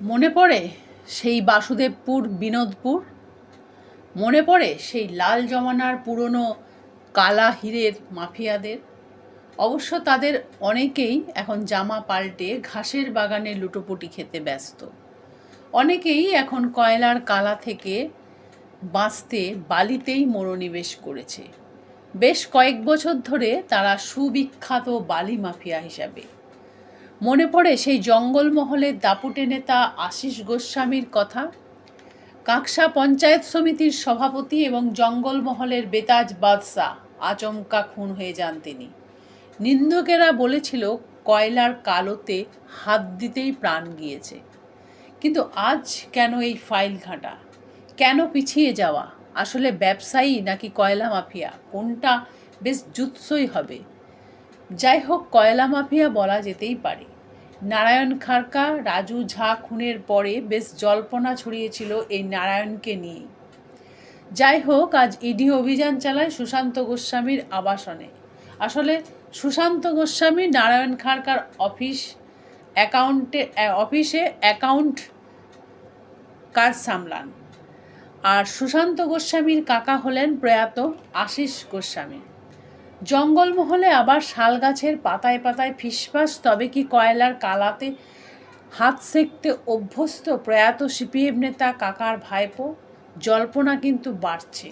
মনে পড়ে সেই বাসুদেবপুর, বিনোদপুর? মনে পড়ে সেই লাল জমানার পুরনো কালা হীরের মাফিয়াদের? অবশ্য তাদের অনেকেই এখন জামা পাল্টে ঘাসের বাগানে লুটোপুটি খেতে ব্যস্ত। অনেকেই এখন কয়লার কালা থেকে বাঁচতে বালিতেই মনোনিবেশ করেছে। বেশ কয়েক বছর ধরে তারা সুবিখ্যাত বালি মাফিয়া হিসাবে। মনে পড়ে সেই জঙ্গলমহলের দাপুটে নেতা আশিস গোস্বামীর কথা? কাকসা পঞ্চায়েত সমিতির সভাপতি এবং জঙ্গলমহলের বেতাজ বাদশাহ আচমকা খুন হয়ে যান তিনি। নিন্দকেরা বলেছিল, কয়লার কালোতে হাত দিতেই প্রাণ গিয়েছে। কিন্তু আজ কেন এই ফাইল ঘাঁটা? কেন পিছিয়ে যাওয়া? আসলে ব্যবসায়ী নাকি কয়লা মাফিয়া? কোনটা বেশ জুৎসই হবে? যাই হোক কয়লা মাফিয়া বলা যেতেই পারে। নারায়ণ খারকা রাজু ঝা খুনের পরে বেশ জল্পনা ছড়িয়েছিল এই নারায়ণকে নিয়ে। যাই হোক আজ ইডি অভিযান চালায় সুশান্ত গোস্বামীর আবাসনে। আসলে সুশান্ত গোস্বামী নারায়ণ খারকার অফিস অ্যাকাউন্টে অফিসে অ্যাকাউন্ট কাজ সামলান। আর সুশান্ত গোস্বামীর কাকা হলেন প্রয়াত আশিস গোস্বামী। জঙ্গলমহলে আবার শাল গাছের পাতায় পাতায় ফিসফাস, তবে কি কয়লার কালাতে হাত সেঁকতে অভ্যস্ত প্রয়াত সিপিএম নেতা কাকার ভাইপো? জল্পনা কিন্তু বাড়ছে।